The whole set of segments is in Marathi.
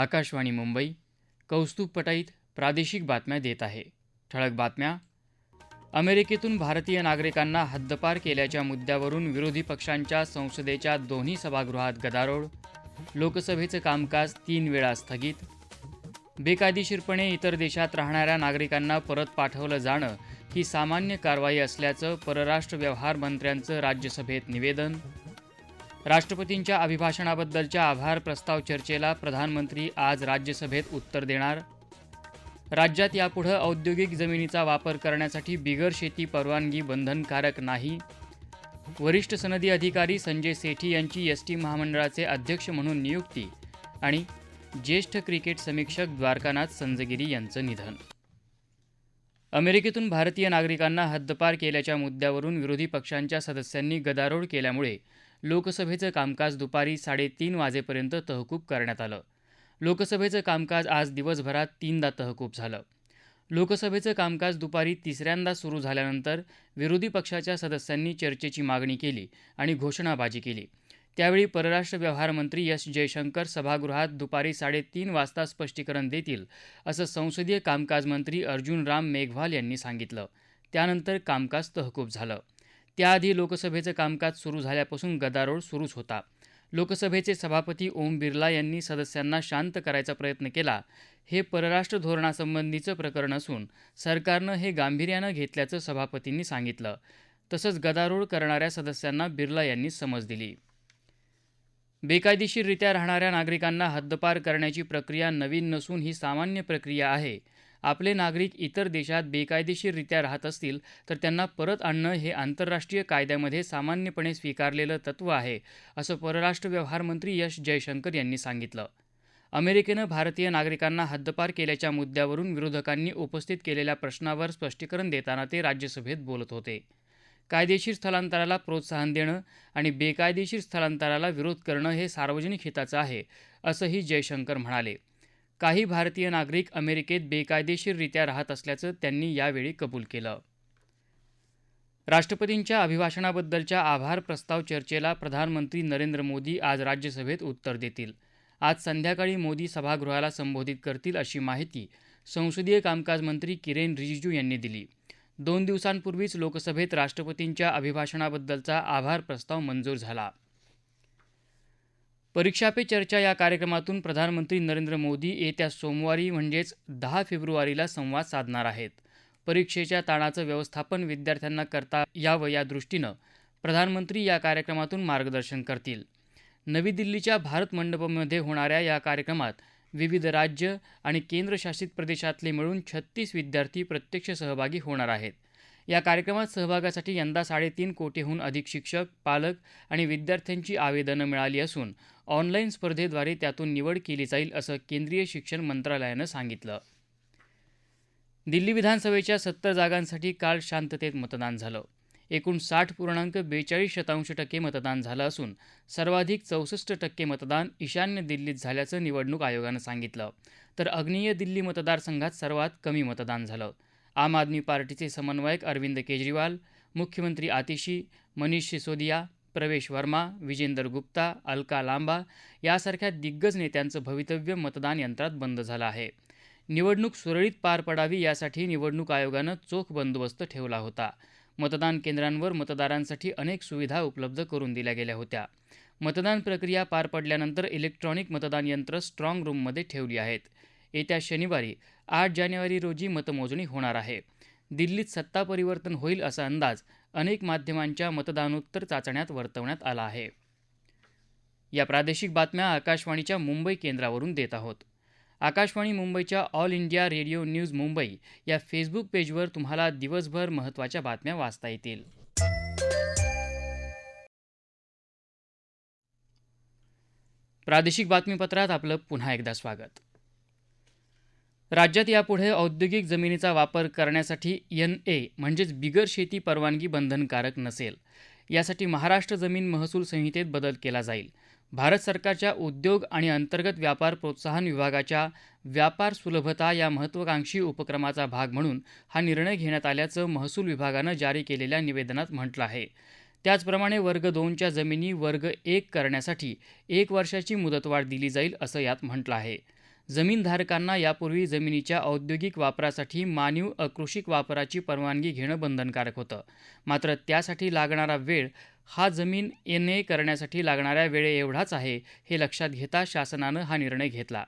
आकाशवाणी मुंबई कौस्तुभ पटाईत प्रादेशिक बातम्या देत आहे. ठळक बातम्या. अमेरिकेतून भारतीय नागरिकांना हद्दपार केल्याच्या मुद्द्यावरून विरोधी पक्षांच्या संसदेच्या दोन्ही सभागृहात गदारोळ. लोकसभेचं कामकाज तीन वेळा स्थगित. बेकायदेशीरपणे इतर देशात राहणाऱ्या नागरिकांना परत पाठवलं जाणं ही सामान्य कारवाई असल्याचं परराष्ट्र व्यवहार मंत्र्यांचं राज्यसभेत निवेदन. राष्ट्रपतींच्या अभिभाषणाबद्दलच्या आभार प्रस्ताव चर्चेला प्रधानमंत्री आज राज्यसभेत उत्तर देणार. राज्यात यापुढं औद्योगिक जमिनीचा वापर करण्यासाठी बिगर शेती परवानगी बंधनकारक नाही. वरिष्ठ सनदी अधिकारी संजय सेठी यांची एस टी महामंडळाचे अध्यक्ष म्हणून नियुक्ती आणि ज्येष्ठ क्रिकेट समीक्षक द्वारकानाथ संजगिरी यांचं निधन. अमेरिकेतून भारतीय नागरिकांना हद्दपार केल्याच्या मुद्द्यावरून विरोधी पक्षांच्या सदस्यांनी गदारोळ केल्यामुळे लोकसभेचं कामकाज दुपारी साडेतीन वाजेपर्यंत तहकूब करण्यात आलं. लोकसभेचं कामकाज आज दिवसभरात तीनदा तहकूब झालं. लोकसभेचं कामकाज दुपारी तिसऱ्यांदा सुरू झाल्यानंतर विरोधी पक्षाच्या सदस्यांनी चर्चेची मागणी केली आणि घोषणाबाजी केली. त्यावेळी परराष्ट्र व्यवहार मंत्री एस जयशंकर सभागृहात दुपारी साडेतीन वाजता स्पष्टीकरण देतील असं संसदीय कामकाज मंत्री अर्जुन राम मेघवाल यांनी सांगितलं. त्यानंतर कामकाज तहकूब झालं. त्याआधी लोकसभेचं कामकाज सुरू झाल्यापासून गदारोळ सुरूच होता. लोकसभेचे सभापती ओम बिर्ला यांनी सदस्यांना शांत करायचा प्रयत्न केला. हे परराष्ट्र धोरणासंबंधीचं प्रकरण असून सरकारनं हे गांभीर्यानं घेतल्याचं सभापतींनी सांगितलं. तसंच गदारोळ करणाऱ्या सदस्यांना बिर्ला यांनी समज दिली. बेकायदेशीररित्या राहणाऱ्या नागरिकांना हद्दपार करण्याची प्रक्रिया नवीन नसून ही सामान्य प्रक्रिया आहे. आपले नागरिक इतर देशात बेकायदेशीररित्या राहत असतील तर त्यांना परत आणणं हे आंतरराष्ट्रीय कायद्यामध्ये सामान्यपणे स्वीकारलेलं तत्त्व आहे असं परराष्ट्र व्यवहार मंत्री यश जयशंकर यांनी सांगितलं. अमेरिकेनं भारतीय नागरिकांना हद्दपार केल्याच्या मुद्द्यावरून विरोधकांनी उपस्थित केलेल्या प्रश्नावर स्पष्टीकरण देताना ते राज्यसभेत बोलत होते. कायदेशीर स्थलांतराला प्रोत्साहन देणं आणि बेकायदेशीर स्थलांतराला विरोध करणं हे सार्वजनिक हिताचं आहे असंही जयशंकर म्हणाले. काही भारतीय नागरिक अमेरिकेत बेकायदेशीररित्या राहत असल्याचं त्यांनी यावेळी कबूल केलं. राष्ट्रपतींच्या अभिभाषणाबद्दलच्या आभार प्रस्ताव चर्चेला प्रधानमंत्री नरेंद्र मोदी आज राज्यसभेत उत्तर देतील. आज संध्याकाळी मोदी सभागृहाला संबोधित करतील अशी माहिती संसदीय कामकाज मंत्री किरेन रिजिजू यांनी दिली. दोन दिवसांपूर्वीच लोकसभेत राष्ट्रपतींच्या अभिभाषणाबद्दलचा आभार प्रस्ताव मंजूर झाला. परीक्षा पे चर्चा या कार्यक्रमातून प्रधानमंत्री नरेंद्र मोदी येत्या सोमवारी म्हणजेच दहा फेब्रुवारीला संवाद साधणार आहेत. परीक्षेच्या ताणाचं व्यवस्थापन विद्यार्थ्यांना करता यावं या दृष्टीनं प्रधानमंत्री या कार्यक्रमातून मार्गदर्शन करतील. नवी दिल्लीच्या भारत मंडपमध्ये होणाऱ्या या कार्यक्रमात विविध राज्य आणि केंद्रशासित प्रदेशातले मिळून छत्तीस विद्यार्थी प्रत्यक्ष सहभागी होणार आहेत. या कार्यक्रमात सहभागासाठी यंदा साडेतीन कोटीहून अधिक शिक्षक पालक आणि विद्यार्थ्यांची आवेदनं मिळाली असून ऑनलाईन स्पर्धेद्वारे त्यातून निवड केली जाईल असं केंद्रीय शिक्षण मंत्रालयानं सांगितलं. दिल्ली विधानसभेच्या सत्तर जागांसाठी काल शांततेत मतदान झालं. एकूण साठ पूर्णांक बेचाळीस शतांश टक्के मतदान झालं असून सर्वाधिक चौसष्ट टक्के मतदान ईशान्य दिल्लीत झाल्याचं निवडणूक आयोगानं सांगितलं. तर अग्नेय दिल्ली मतदारसंघात सर्वात कमी मतदान झालं. आम आदमी पार्टीचे समन्वयक अरविंद केजरीवाल मुख्यमंत्री आतिशी मनीष सिसोदिया प्रवेश वर्मा विजेंदर गुप्ता अलका लांबा यासारख्या दिग्गज नेत्यांचं भवितव्य मतदान यंत्रात बंद झालं आहे. निवडणूक सुरळीत पार पडावी यासाठी निवडणूक आयोगानं चोख बंदोबस्त ठेवला होता. मतदान केंद्रांवर मतदारांसाठी अनेक सुविधा उपलब्ध करून दिल्या गेल्या होत्या. मतदान प्रक्रिया पार पडल्यानंतर इलेक्ट्रॉनिक मतदान यंत्र स्ट्रॉंग रूममध्ये ठेवली आहेत. येत्या शनिवारी आठ जानेवारी रोजी मतमोजणी होणार आहे. दिल्लीत सत्ता परिवर्तन होईल असा अंदाज अनेक माध्यमांच्या मतदानोत्तर चाचण्यात वर्तवण्यात आला आहे. या प्रादेशिक बातम्या आकाशवाणीच्या मुंबई केंद्रावरून देत आहोत. आकाशवाणी मुंबईच्या all India radio news Mumbai या फेसबुक पेजवर तुम्हाला दिवसभर महत्त्वाच्या बातम्या वाचता येतील. प्रादेशिक बातमीपत्रात आपलं पुन्हा एकदा स्वागत. राज्यात यापुढे औद्योगिक जमिनीचा वापर करण्यासाठी एन ए म्हणजेच बिगर शेती परवानगी बंधनकारक नसेल. यासाठी महाराष्ट्र जमीन महसूल संहितेत बदल केला जाईल. भारत सरकारच्या उद्योग आणि अंतर्गत व्यापार प्रोत्साहन विभागाच्या व्यापार सुलभता या महत्त्वाकांक्षी उपक्रमाचा भाग म्हणून हा निर्णय घेण्यात आल्याचं महसूल विभागानं जारी केलेल्या निवेदनात म्हटलं आहे. त्याचप्रमाणे वर्ग दोनच्या जमिनी वर्ग एक करण्यासाठी एक वर्षाची मुदतवाढ दिली जाईल असं यात म्हटलं आहे. जमीनधारकांना यापूर्वी जमिनीच्या औद्योगिक वापरासाठी मानीव अकृषिक वापराची परवानगी घेणं बंधनकारक होतं. मात्र त्यासाठी लागणारा वेळ हा जमीन एन ए करण्यासाठी लागणाऱ्या वेळेएवढाच आहे हे लक्षात घेता शासनानं हा निर्णय घेतला.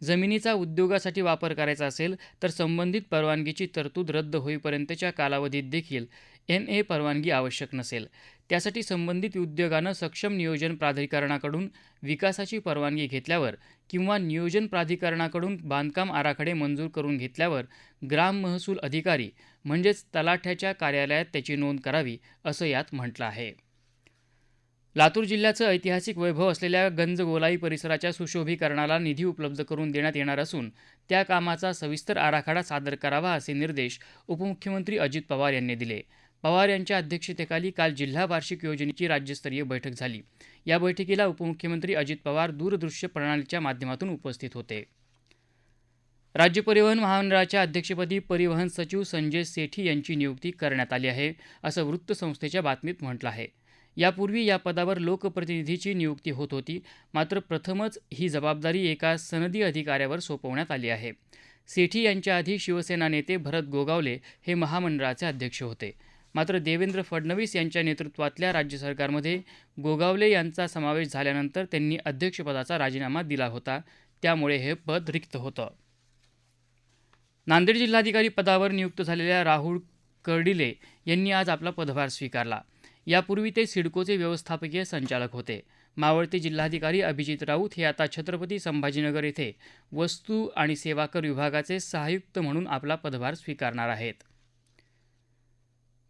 जमिनीचा उद्योगासाठी वापर करायचा असेल तर संबंधित परवानगीची तरतूद रद्द होईपर्यंतच्या कालावधीत देखील एन ए परवानगी आवश्यक नसेल. त्यासाठी संबंधित उद्योगानं सक्षम नियोजन प्राधिकरणाकडून विकासाची परवानगी घेतल्यावर किंवा नियोजन प्राधिकरणाकडून बांधकाम आराखडे मंजूर करून घेतल्यावर ग्राम महसूल अधिकारी म्हणजेच तलाठ्याच्या कार्यालयात त्याची नोंद करावी असं यात म्हटलं आहे. लातूर जिल्ह्याचं ऐतिहासिक वैभव असलेल्या गंजगोलाई परिसराच्या सुशोभीकरणाला निधी उपलब्ध करून देण्यात येणार असून त्या कामाचा सविस्तर आराखडा सादर करावा असे निर्देश उपमुख्यमंत्री अजित पवार यांनी दिले. पवार यांच्या अध्यक्षतेखाली काल जिल्हा वार्षिक योजनेची राज्यस्तरीय बैठक झाली. या बैठकीला उपमुख्यमंत्री अजित पवार दूरदृश्य प्रणालीच्या माध्यमातून उपस्थित होते. राज्य परिवहन महामंडळाच्या अध्यक्षपदी परिवहन सचिव संजय सेठी यांची नियुक्ती करण्यात आली आहे असं वृत्तसंस्थेच्या बातमीत म्हटलं आहे. यापूर्वी या पदावर लोकप्रतिनिधीची नियुक्ती होत होती मात्र प्रथमच ही जबाबदारी एका सनदी अधिकाऱ्यावर सोपवण्यात आली आहे. सेठी यांच्या आधी शिवसेना नेते भरत गोगावले हे महामंडळाचे अध्यक्ष होते. मात्र देवेंद्र फडणवीस यांच्या नेतृत्वातल्या राज्य सरकारमध्ये गोगावले यांचा समावेश झाल्यानंतर त्यांनी अध्यक्षपदाचा राजीनामा दिला होता. त्यामुळे हे पद रिक्त होतं. नांदेड जिल्हाधिकारी पदावर नियुक्त झालेल्या राहुल कर्डिले यांनी आज आपला पदभार स्वीकारला. यापूर्वी ते सिडकोचे व्यवस्थापकीय संचालक होते. मावळते जिल्हाधिकारी अभिजित राऊत हे आता छत्रपती संभाजीनगर येथे वस्तू आणि सेवा कर विभागाचे सहायुक्त म्हणून आपला पदभार स्वीकारणार आहेत.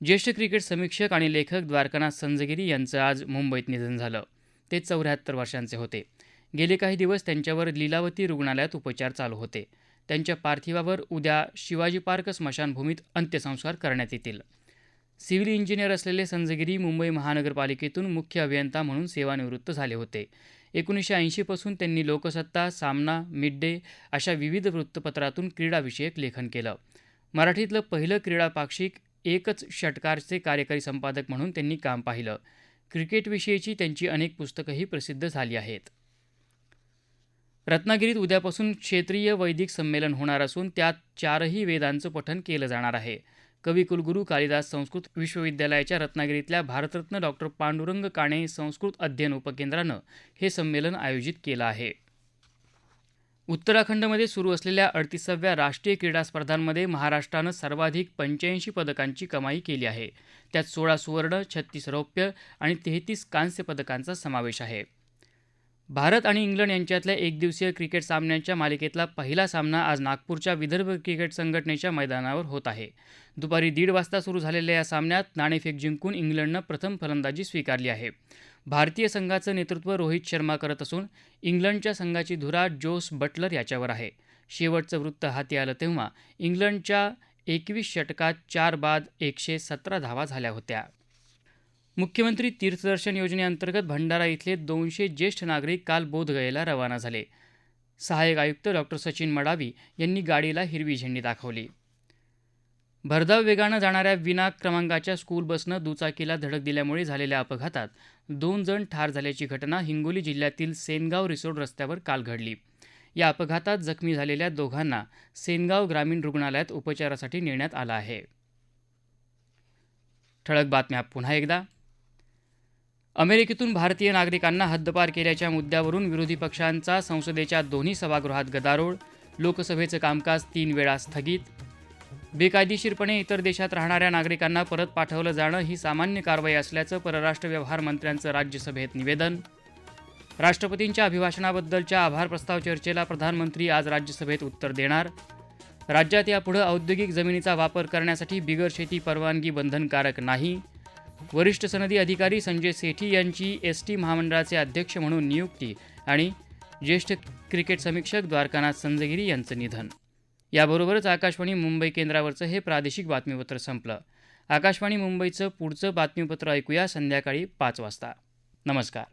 ज्येष्ठ क्रिकेट समीक्षक आणि लेखक द्वारकानाथ संजगिरी यांचं आज मुंबईत निधन झालं. ते चौऱ्याहत्तर वर्षांचे होते. गेले काही दिवस त्यांच्यावर लीलावती रुग्णालयात उपचार चालू होते. त्यांच्या पार्थिवावर उद्या शिवाजी पार्क स्मशानभूमीत अंत्यसंस्कार करण्यात येतील. सिव्हिल इंजिनियर असलेले संजगिरी मुंबई महानगरपालिकेतून मुख्य अभियंता म्हणून सेवानिवृत्त झाले होते. एकोणीसशे ऐंशीपासून त्यांनी लोकसत्ता सामना मिड डे अशा विविध वृत्तपत्रातून क्रीडाविषयक लेखन केलं. मराठीतलं पहिलं क्रीडा पाक्षिक एकच षटकारचे कार्यकारी संपादक म्हणून त्यांनी काम पाहिलं. क्रिकेटविषयीची त्यांची अनेक पुस्तकंही प्रसिद्ध झाली आहेत. रत्नागिरीत उद्यापासून क्षेत्रीय वैदिक संमेलन होणार असून त्यात चारही वेदांचं पठन केलं जाणार आहे. कविकुलगुरू कालिदास संस्कृत विश्वविद्यालयाच्या रत्नागिरीतल्या भारतरत्न डॉक्टर पांडुरंग काणे संस्कृत अध्ययन उपकेंद्रानं हे संमेलन आयोजित केलं आहे. उत्तराखंडमध्ये सुरू असलेल्या अडतीसाव्या राष्ट्रीय क्रीडा स्पर्धांमध्ये महाराष्ट्रानं सर्वाधिक पंच्याऐंशी पदकांची कमाई केली आहे. त्यात सोळा सुवर्ण छत्तीस रौप्य आणि तेहतीस कांस्य पदकांचा समावेश आहे. भारत आणि इंग्लंड यांच्यातल्या एकदिवसीय क्रिकेट सामन्यांच्या मालिकेतला पहिला सामना आज नागपूरच्या विदर्भ क्रिकेट संघटनेच्या मैदानावर होत आहे. दुपारी दीड वाजता सुरू झालेल्या या सामन्यात नाणेफेक जिंकून इंग्लंडनं प्रथम फलंदाजी स्वीकारली आहे. भारतीय संघाचं नेतृत्व रोहित शर्मा करत असून इंग्लंडच्या संघाची धुरा जोस बटलर याच्यावर आहे. शेवटचं वृत्त हाती आलं तेव्हा इंग्लंडच्या एकवीस षटकात चार बाद एकशे सतरा धावा झाल्या होत्या. मुख्यमंत्री तीर्थदर्शन योजनेअंतर्गत भंडारा इथले दोनशे ज्येष्ठ नागरिक काल बोधगयेला रवाना झाले. सहाय्यक आयुक्त डॉक्टर सचिन मडावी यांनी गाडीला हिरवी झेंडी दाखवली. भरधाव वेगानं जाणाऱ्या विना क्रमांकाच्या स्कूल बसनं दुचाकीला धडक दिल्यामुळे झालेल्या अपघातात दोन जण ठार झाल्याची घटना हिंगोली जिल्ह्यातील सेनगाव रिसोड रस्त्यावर काल घडली. या अपघातात जखमी झालेल्या दोघांना सेनगाव ग्रामीण रुग्णालयात उपचारासाठी नेण्यात आलं आहे. ठळक बातम्या पुन्हा एकदा. अमेरिकेतून भारतीय नागरिकांना हद्दपार केल्याच्या मुद्द्यावरून विरोधी पक्षांचा संसदेच्या दोन्ही सभागृहात गदारोळ. लोकसभेचं कामकाज तीन वेळा स्थगित. बेकायदेशीरपणे इतर देशात राहणाऱ्या नागरिकांना परत पाठवलं जाणं ही सामान्य कारवाई असल्याचं परराष्ट्र व्यवहार मंत्र्यांचं राज्यसभेत निवेदन. राष्ट्रपतींच्या अभिभाषणाबद्दलच्या आभार प्रस्ताव चर्चेला प्रधानमंत्री आज राज्यसभेत उत्तर देणार. राज्यात यापुढं औद्योगिक जमिनीचा वापर करण्यासाठी बिगर शेती परवानगी बंधनकारक नाही. वरिष्ठ सनदी अधिकारी संजय सेठी यांची एस टी महामंडळाचे अध्यक्ष म्हणून नियुक्ती आणि ज्येष्ठ क्रिकेट समीक्षक द्वारकानाथ संजगिरी यांचं निधन. याबरोबरच आकाशवाणी मुंबई केंद्रावरचं हे प्रादेशिक बातमीपत्र संपलं. आकाशवाणी मुंबईचं पुढचं बातमीपत्र ऐकूया संध्याकाळी पाच वाजता. नमस्कार.